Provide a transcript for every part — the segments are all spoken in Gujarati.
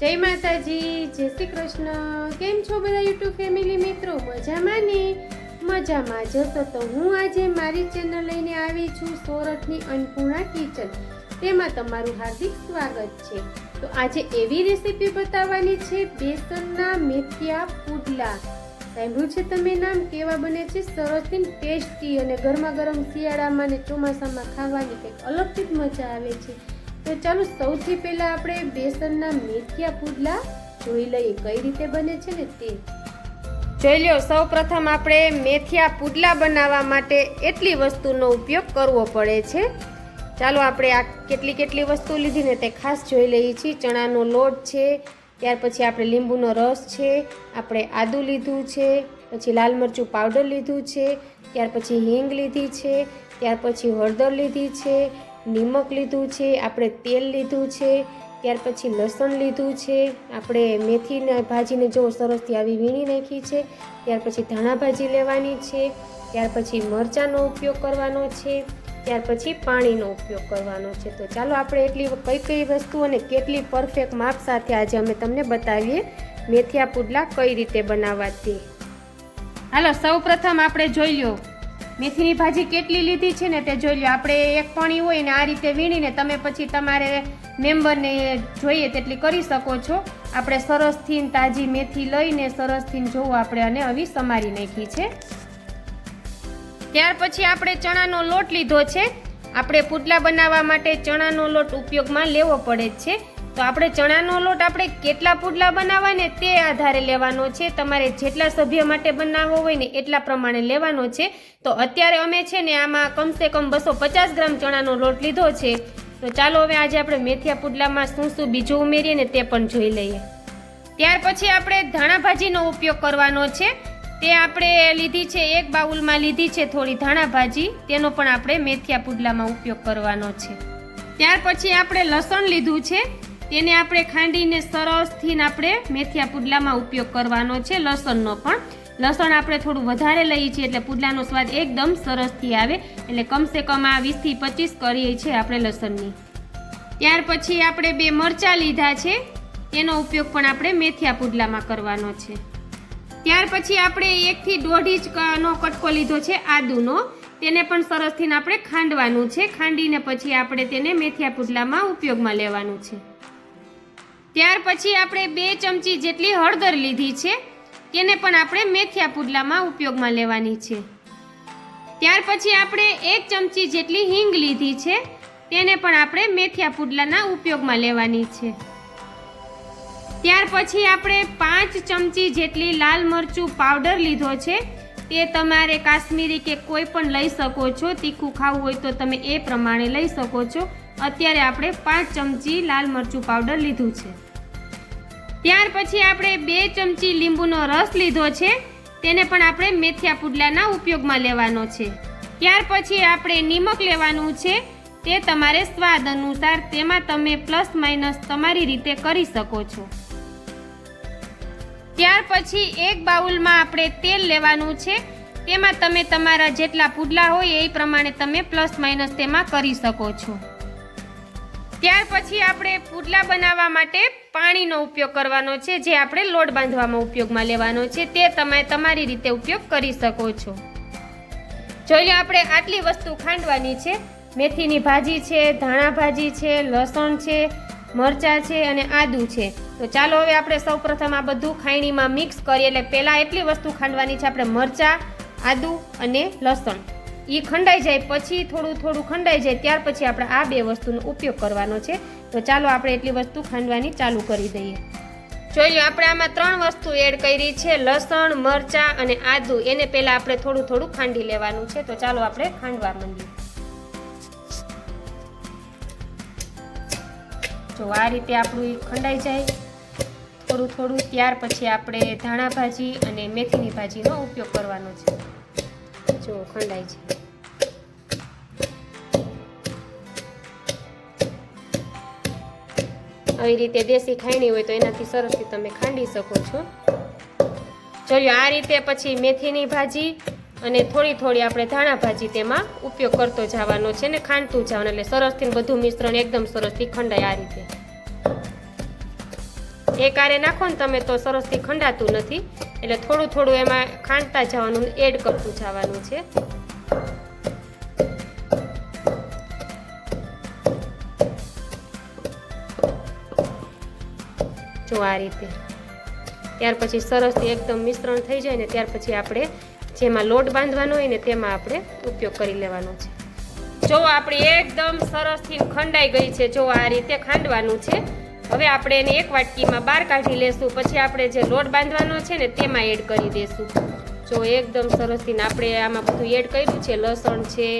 જય માતાજી, જય શ્રી કૃષ્ણ. કેમ છો બધા યુટ્યુબ ફેમિલી મિત્રો? મજામાં ને? મજામાં. જશો તો હું આજે મારી ચેનલ લઈને આવી છું સોરઠની અન્નપૂર્ણા કિચન. તેમાં તમારું હાર્દિક સ્વાગત છે. તો આજે એવી રેસીપી બતાવવાની છે, બેસનના મેથિયા પુડલા. સાંભળ્યું છે તમે નામ? કેવા બને છે? સરસથી ટેસ્ટી અને ગરમા ગરમ શિયાળામાં ને ચોમાસામાં ખાવાની કંઈક અલગથી જ મજા આવે છે. તો ચાલો સૌથી પહેલા આપણે બેસનના મેથિયા પુડલા જોઈ લઈએ. કઈ રીતે બને છે ને તે? જોઈ લ્યો, સૌ પ્રથમ આપણે મેથિયા પુડલા બનાવવા માટે એટલી વસ્તુનો ઉપયોગ કરવો પડે છે. ચાલો આપણે આ કેટલી કેટલી વસ્તુ લીધી ને તે ખાસ જોઈ લઈએ છીએ. ચણાનો લોટ છે, ત્યાર પછી આપણે લીંબુનો રસ છે, આપણે આદુ લીધું છે, પછી લાલ મરચું પાવડર લીધું છે, ત્યાર પછી હિંગ લીધી છે, ત્યાર પછી હળદર લીધી છે નિમક લીધું છે, આપણે તેલ લીધું છે, ત્યાર પછી લસણ લીધું છે, આપણે મેથીને ભાજીને જો સરસથી આવી વીણી નાખી છે, ત્યાર પછી ધાણા ભાજી લેવાની છે, ત્યાર પછી મરચાંનો ઉપયોગ કરવાનો છે, ત્યાર પછી પાણીનો ઉપયોગ કરવાનો છે. તો ચાલો આપણે એટલી કઈ કઈ વસ્તુ અને કેટલી પરફેક્ટ માપ સાથે આજે અમે તમને બતાવીએ મેથિયા પુડલા કઈ રીતે બનાવવાથી હાલો સૌ પ્રથમ આપણે જોઈ લો મેથીની ભાજી કેટલી લીધી છે ને તે જોઈ લો આપણે એક પાણી હોય ને આ રીતે વીણીને તમે પછી તમારે મેમ્બરને જોઈએ તેટલી કરી શકો છો. આપણે સરસથી તાજી મેથી લઈને સરસથી જોવું આપણે અને આવી સમારી નાખી છે. ત્યાર પછી આપણે ચણાનો લોટ લીધો છે. આપણે પુડલા બનાવવા માટે ચણાનો લોટ ઉપયોગમાં લેવો પડે છે. તો આપણે ચણાનો લોટ આપણે કેટલા પુડલા બનાવવા ને તે આધારે લેવાનો છે. તમારે જેટલા સભ્ય માટે બનાવવો હોય ને એટલા પ્રમાણે લેવાનો છે. તો અત્યારે અમે છે ને આમાં કમસે કમ બસો પચાસ ગ્રામ ચણાનો લોટ લીધો છે. તો ચાલો હવે આજે આપણે મેથિયા પુડલામાં શું શું બીજું ઉમેરીએ ને તે પણ જોઈ લઈએ. ત્યાર પછી આપણે ધાણા ભાજીનો ઉપયોગ કરવાનો છે. તે આપણે લીધી છે, એક બાઉલમાં લીધી છે થોડી ધાણા ભાજી. તેનો પણ આપણે મેથિયા પુડલામાં ઉપયોગ કરવાનો છે. ત્યાર પછી આપણે લસણ લીધું છે. તેને આપણે ખાંડીને સરસથી આપણે મેથિયા પુડલામાં ઉપયોગ કરવાનો છે, લસણનો પણ. લસણ આપણે થોડું વધારે લઈએ છીએ એટલે પુડલાનો સ્વાદ એકદમ સરસથી આવે. એટલે કમસે કમ આ વીસથી પચીસ કરીએ છીએ આપણે લસણની. ત્યાર પછી આપણે બે મરચાં લીધા છે. તેનો ઉપયોગ પણ આપણે મેથિયા પુડલામાં કરવાનો છે. ત્યાર પછી આપણે એકથી દોઢ નો કટકો લીધો છે આદુનો. તેને પણ સરસથી આપણે ખાંડવાનું છે. ખાંડીને પછી આપણે તેને મેથિયા પુડલામાં ઉપયોગમાં લેવાનું છે. ત્યાર પછી આપણે બે ચમચી જેટલી હળદર લીધી છે, તેને પણ આપણે મેથિયા પુડલામાં ઉપયોગમાં લેવાની છે. ત્યાર પછી આપણે એક ચમચી જેટલી હિંગ લીધી છે, તેને પણ આપણે મેથિયા પુડલાના ઉપયોગમાં લેવાની છે. ત્યાર પછી આપણે પાંચ ચમચી જેટલી લાલ મરચું પાવડર લીધો છે, તે તમારે કાશ્મીરી કે કોઈ પણ લઈ શકો છો, તીખું ખાવું હોય તો તમે એ પ્રમાણે લઈ શકો છો. અત્યારે આપણે પાંચ ચમચી લાલ મરચું પાવડર લીધું છે. ત્યાર પછી આપણે બે ચમચી લીંબુનો રસ લીધો છે. તેને પણ આપણે મેથિયા પુડલાના ઉપયોગમાં લેવાનો છે. ત્યાર પછી આપણે નિમક લેવાનું છે. તે તમારે સ્વાદ અનુસાર તેમાં તમે પ્લસ માઇનસ તમારી રીતે કરી શકો છો. ત્યાર પછી એક બાઉલમાં આપણે તેલ લેવાનું છે. તેમાં તમે તમારા જેટલા પુડલા હોય એ પ્રમાણે તમે પ્લસ માઇનસ તેમાં કરી શકો છો. ત્યાર પછી આપણે પુડલા બનાવવા માટે પાણીનો ઉપયોગ કરવાનો છે, જે આપણે લોટ બાંધવામાં ઉપયોગમાં લેવાનો છે, તે તમે તમારી રીતે ઉપયોગ કરી શકો છો. જોઈ લો, આપણે આટલી વસ્તુ ખાંડવાની છે. મેથીની ભાજી છે, ધાણા ભાજી છે, લસણ છે, મરચાં છે અને આદુ છે. તો ચાલો હવે આપણે સૌપ્રથમ આ બધું ખાયણીમાં મિક્સ કરીએ. એટલે પહેલાં એટલી વસ્તુ ખાંડવાની છે, આપણે મરચાં, આદુ અને લસણ. એ ખંડાઈ જાય, પછી થોડું થોડું ખંડાઈ જાય, ત્યાર પછી આપણે આ બે વસ્તુનો ઉપયોગ કરવાનો છે. તો ચાલો આપણે એટલી વસ્તુ ખાંડવાની ચાલુ કરી દઈએ. જોઈ લો, આપણે આમાં ત્રણ વસ્તુ એડ કરી છે, લસણ, મરચાં અને આદુ. એને પહેલાં આપણે થોડું થોડું ખાંડી લેવાનું છે. તો ચાલો આપણે ખાંડવા માંડીએ. જો આ રીતે આપણું એ ખંડાઈ જાય. થોડું થોડું, ત્યાર પછી આપણે ધાણા ભાજી અને મેથીની ભાજીનો ઉપયોગ કરવાનો છે. જો ખંડાઈ છે આવી રીતે દેશી ખાયણી હોય તો એનાથી સરસથી તમે ખાંડી શકો છો. જોયો આ રીતે પછી મેથીની ભાજી અને થોડી થોડી આપણે ધાણા ભાજી તેમાં ઉપયોગ કરતો જવાનો છે ને ખાંડતું જવાનું, એટલે સરસથી બધું મિશ્રણ એકદમ સરસથી ખંડાય આ રીતે. એક આરે નાખો ને તમે તો સરસથી ખંડાતું નથી, એટલે થોડું થોડું એમાં ખાંડતા જવાનું એડ કરતું જવાનું છે. જો આ રીતે. ત્યાર પછી સરસથી એકદમ મિશ્રણ થઈ જાય ને ત્યાર પછી આપણે જેમાં લોટ બાંધવાનો હોય ને તેમાં આપણે ઉપયોગ કરી લેવાનો છે. જો આપણી એકદમ સરસથી ખંડાઈ ગઈ છે, જો આ રીતે ખાંડવાનું છે. હવે આપણે એને એક વાટકીમાં બહાર કાઢી લેશું, પછી આપણે જે લોટ બાંધવાનો છે ને તેમાં એડ કરી દેશું. જો એકદમ સરસથી આપણે આમાં બધું એડ કર્યું છે, લસણ છે,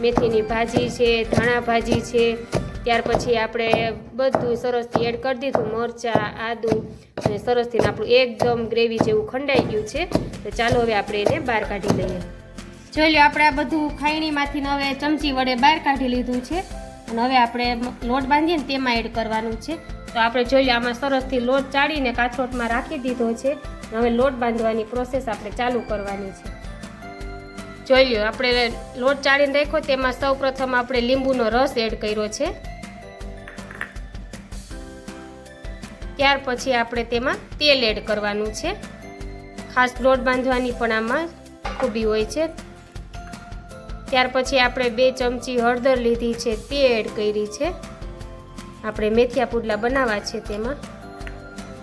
મેથીની ભાજી છે, ધાણા ભાજી છે ત્યાર પછી આપણે બધું સરસથી એડ કરી દીધું, મરચાં, આદું અને સરસથી આપણું એકદમ ગ્રેવી જેવું ખંડાઈ ગયું છે. તો ચાલો હવે આપણે એને બહાર કાઢી લઈએ. જોઈ લો આપણે આ બધું ખાયણીમાંથી હવે ચમચી વડે બહાર કાઢી લીધું છે. અને હવે આપણે લોટ બાંધીએ તેમાં એડ કરવાનું છે. તો આપણે જોઈ લો આમાં સરસથી લોટ ચાળીને કાથરોટમાં રાખી દીધો છે. હવે લોટ બાંધવાની પ્રોસેસ આપણે ચાલુ કરવાની છે. જોઈ લો આપણે લોટ ચાળીને રાખ્યો, તેમાં સૌ પ્રથમ આપણે લીંબુનો રસ એડ કર્યો છે. ત્યાર પછી આપણે તેમાં તેલ એડ કરવાનું છે. ખાસ લોટ બાંધવાની પણ આમાં ખૂબી હોય છે. ત્યાર પછી આપણે બે ચમચી હળદર લીધી છે, તે એડ કરી છે. આપણે મેથિયા પુડલા બનાવવા છે તેમાં.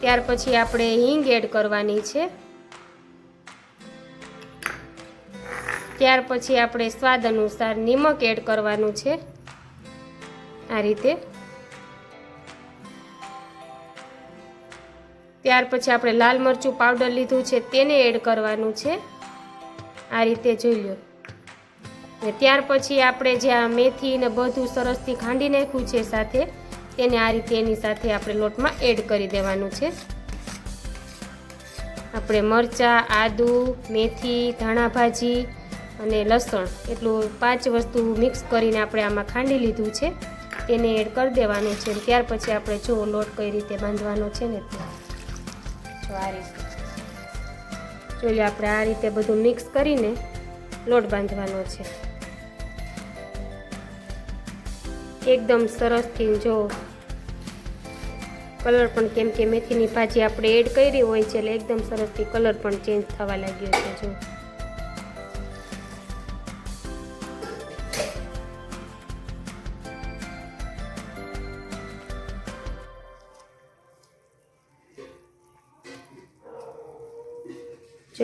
ત્યાર પછી આપણે હિંગ એડ કરવાની છે. ત્યાર પછી આપણે સ્વાદ અનુસાર નિમક એડ કરવાનું છે. આ રીતે ત્યાર પછી આપણે લાલ મરચું પાવડર લીધું છે, તેને એડ કરવાનું છે. આ રીતે જોઈ લો. ને ત્યાર પછી આપણે જે આ મેથી ને બધું સરસથી ખાંડી નાખ્યું છે સાથે, તેને આ રીતે એની સાથે આપણે લોટમાં એડ કરી દેવાનું છે. આપણે મરચાં, આદુ, મેથી, ધાણા ભાજી અને લસણ એટલું પાંચ વસ્તુ મિક્સ કરીને આપણે આમાં ખાંડી લીધું છે, તેને એડ કરી દેવાનું છે. ત્યાર પછી આપણે જો લોટ કઈ રીતે બાંધવાનો છે ને તે જો આ રીતે જોઈએ આપણે આ રીતે બધું મિક્સ કરીને લોટ બાંધવાનો છે. એકદમ સરસથી જો કલર પણ કેમ કે મેથીની ભાજી આપણે એડ કરી હોય છે એટલે એકદમ સરસથી કલર પણ ચેન્જ થવા લાગ્યો છે જો.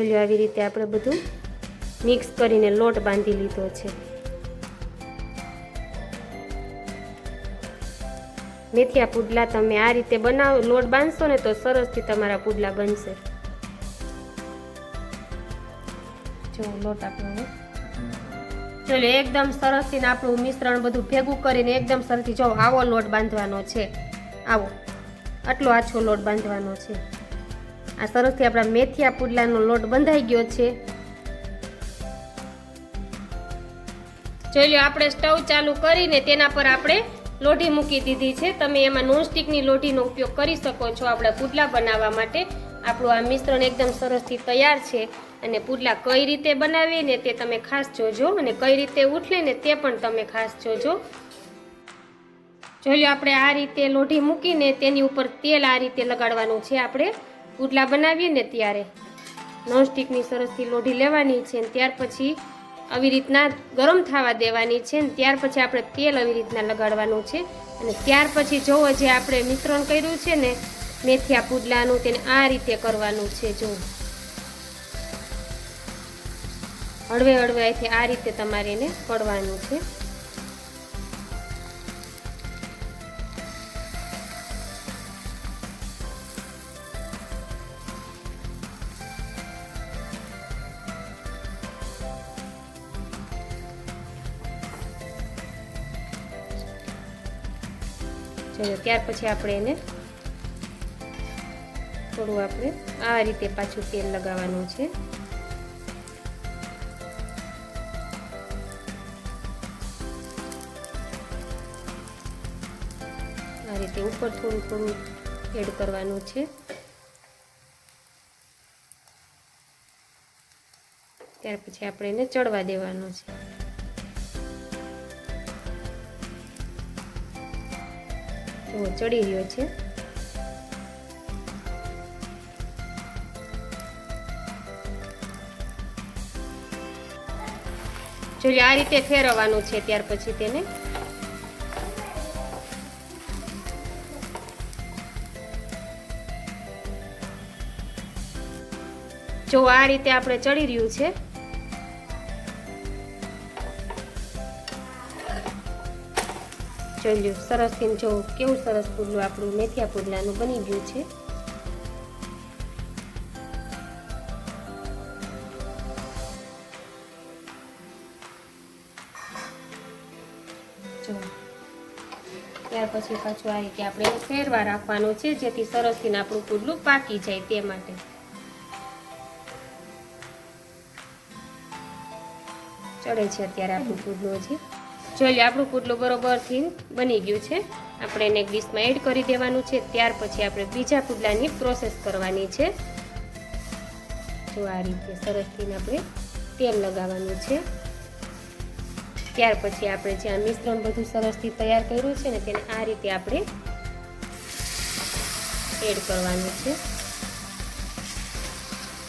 ચલો આવી રીતે આપણે બધું મિક્સ કરીને લોટ બાંધી લીધો છે. મેથિયા પુડલા તમે આ રીતે બનાવો, લોટ બાંધશો ને તો સરસથી તમારા પુડલા બનશે. જો લોટ આપણો ચલો એકદમ સરસથી આપણું મિશ્રણ બધું ભેગું કરીને એકદમ સરસથી જો આવો લોટ બાંધવાનો છે. આવો, આટલો આછો લોટ બાંધવાનો છે. આ સરસથી આપણા મેથિયા પુડલાનો લોટ બંધાઈ ગયો છે. જોઈ લો આપણે સ્ટવ ચાલુ કરીને તેના પર આપણે લોઢી મૂકી દીધી છે. તમે એમાં નોનસ્ટિકની લોઢીનો ઉપયોગ કરી શકો છો આપણા પુડલા બનાવવા માટે. આપણું આ મિશ્રણ એકદમ સરસથી તૈયાર છે અને પુડલા કઈ રીતે બનાવીએ ને તે તમે ખાસ જોજો અને કઈ રીતે ઉઠલે ને તે પણ તમે ખાસ જોજો. જોઈ લો આપણે આ રીતે લોઢી મૂકીને તેની ઉપર તેલ આ રીતે લગાડવાનું છે આપણે. પુડલા બનાવીએ ને ત્યારે. નોનસ્ટિકની સરસથી લોઢી લેવાની છે ને ત્યાર પછી આવી રીતના ગરમ થવા દેવાની છે ને ત્યાર પછી આપણે તેલ આવી રીતના લગાડવાનું છે. અને ત્યાર પછી જોવો જે આપણે મિશ્રણ કર્યું છે ને મેથિયા પુડલાનું તેને આ રીતે કરવાનું છે જો. હળવે હળવે અહીંથી આ રીતે તમારે એને કડવાનું છે. ત્યાર પછી આપણે એને થોડું આપણે આ રીતે પાછું તેલ લગાવવાનું છે. આ રીતે ઉપર થોડું થોડું એડ કરવાનું છે. ત્યાર પછી આપણે એને ચડવા દેવાનું છે. તો ચડી રહ્યો છે. જો આ રીતે ફેરવવાનું છે ત્યાર પછી તેને. જો આ રીતે આપણે ચડી રહ્યું છે. જોઈ સરસ થઈને જો કેવું સરસ પુડલું આપણું મેથિયા પુડલાનું બની ગયું છે. જો, ત્યાર પછી પાછું આ રીતે આપણે ફેરવા રાખવાનું છે, જેથી સરસથી આપણું પુડલું પાકી જાય તે માટે. ચડે છે અત્યારે આપણું પુડલું હજી. જોઈ લો આપણું પુડલું બરોબરથી બની ગયું છે. આપણે એને ડિશમાં એડ કરી દેવાનું છે. ત્યાર પછી આપણે બીજા પુડલાની પ્રોસેસ કરવાની છે. જો આ રીતે સરસથી આપણે તેલ લગાવવાનું છે. ત્યાર પછી આપણે જે આ મિશ્રણ બધું સરસથી તૈયાર કર્યું છે ને, તેને આ રીતે આપણે એડ કરવાનું છે.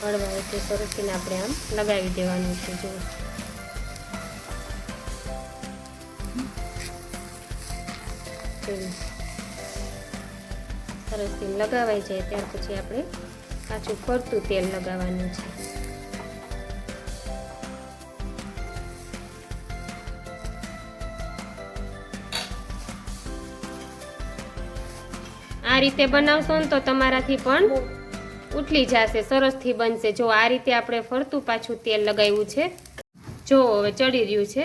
હળવા રીતે સરસથીને આપણે આમ લગાવી દેવાનું છે. જો સરસથી લગાવાઈ જાય. ત્યાર પછી આપણે પાછું ફરતું તેલ લગાવવાનું છે. આ રીતે બનાવશો ને તો તમારાથી પણ ઉઠલી જશે, સરસથી બનશે. જો આ રીતે આપણે ફરતું પાછું તેલ લગાવ્યું છે, જો હવે ચડી રહ્યું છે.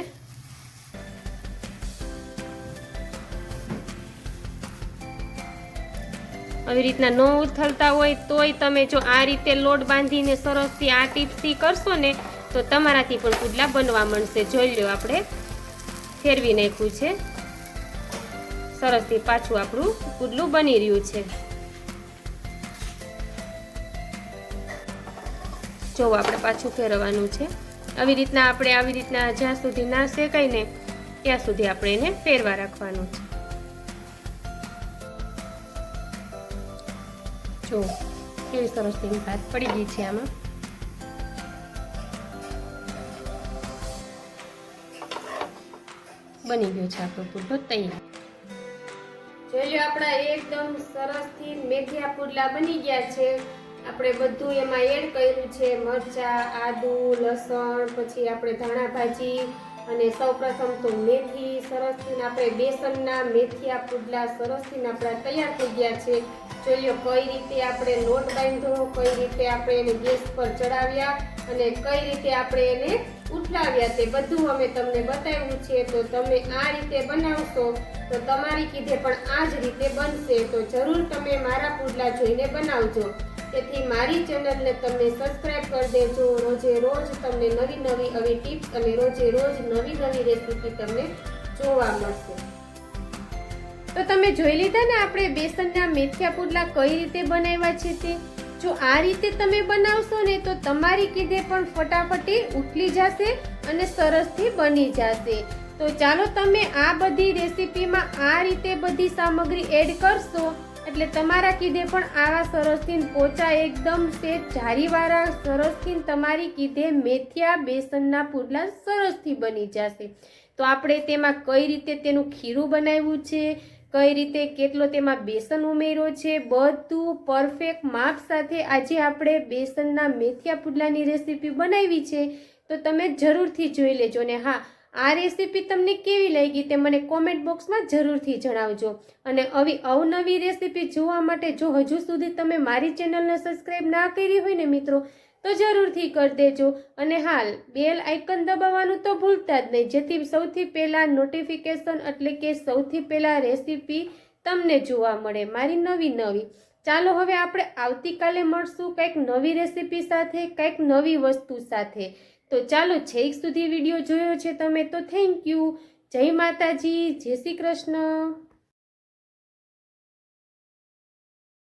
આવી રીતના ન ઉથલતા હોય તોય તમે જો આ રીતે લોટ બાંધીને સરસથી આ ટીપ્સથી કરશો ને, તો તમારાથી પણ પુડલા બનવા મળશે જોઈ લો આપણે. ફેરવી નાખ્યું છે. સરસથી પાછું આપણું પુડલું બની રહ્યું છે. જો આપણે પાછું ફેરવવાનું છે. આવી રીતના આપણે આવી રીતના જ્યાં સુધી ના શેકાય ને, ત્યાં સુધી આપણે એને ફેરવા રાખવાનું છે. જો કેવી સરસ તેની ભાત પડી ગઈ છે આમાં. બની ગયો છે આપણો પુડલો તૈયાર. જોઈ લો આપણા એકદમ સરસથી મેથિયા પુડલા બની ગયા છે. આપણે બધું એમાં એડ કર્યું છે, મરચાં, આદુ, લસણ, પછી આપણે ધાણા ભાજી અને સૌપ્રથમ તો મેથી સરસથી આપણે બેસનના મેથિયા પુડલા સરસથી આપણા તૈયાર થઈ ગયા છે. જોઈએ કઈ રીતે આપણે લોટ બાંધ્યો કઈ રીતે આપણે એને ગેસ પર ચડાવ્યા અને કઈ રીતે આપણે એને ઉઠલાવ્યા તે બધું અમે તમને બતાવ્યું છે. તો તમે આ રીતે બનાવશો તો તમારી કીધે પણ આ જ રીતે બનશે. તો જરૂર તમે મારા પુડલા જોઈને બનાવજો. તેથી મારી ચેનલને તમે સબસ્ક્રાઇબ કરી દેજો. રોજે રોજ તમને નવી નવી આવી ટિપ્સ અને રોજે રોજ નવી નવી રેસીપી તમને જોવા મળશે. તો તમે જોઈ લીધા ને આપણે બેસનના મેથિયા પુડલા કઈ રીતે બનાવ્યા છે તે? જો આ રીતે તમે બનાવશો ને તો તમારી કીધે પણ ફટાફટી ઉઠલી જશે અને સરસથી બની જશે. તો ચાલો તમે આ બધી રેસીપીમાં આ રીતે બધી સામગ્રી એડ કરશો. એટલે તમારા કીધે પણ આવા સરસથી પોચા એકદમ સેજ જારીવાળા સરસથી તમારી કીધે મેથિયા બેસનના પુડલા સરસથી બની જશે. તો આપણે તેમાં કઈ રીતે તેનું ખીરું બનાવ્યું છે? કઈ રીતે કેટલો તેમાં બેસન ઉમેર્યો છે? બધું પરફેક્ટ માપ સાથે આજે આપણે બેસનના મેથિયા પુડલાની રેસીપી બનાવી છે. તો તમે જરૂરથી જોઈ લેજો ને હા આ રેસીપી તમને કેવી લાગી તે મને કોમેન્ટ બોક્સમાં જરૂરથી જણાવજો. અને આવી અવનવી રેસીપી જોવા માટે જો હજુ સુધી તમે મારી ચેનલને સબસ્ક્રાઈબ ના કરી હોય ને મિત્રો, તો જરૂરથી કરી દેજો. અને હાલ બેલ આઇકન દબાવવાનું તો ભૂલતા જ નહીં. જેથી સૌથી પહેલાં નોટિફિકેશન એટલે કે સૌથી પહેલાં રેસીપી તમને જોવા મળે. મારી નવી નવી. ચાલો હવે આપણે આવતીકાલે મળશું કંઈક નવી રેસીપી સાથે, કંઈક નવી વસ્તુ સાથે. તો ચાલો છેક સુધી વીડિયો જોયો છે તમે, તો થેન્ક યુ જય માતાજી, જય શ્રી કૃષ્ણ.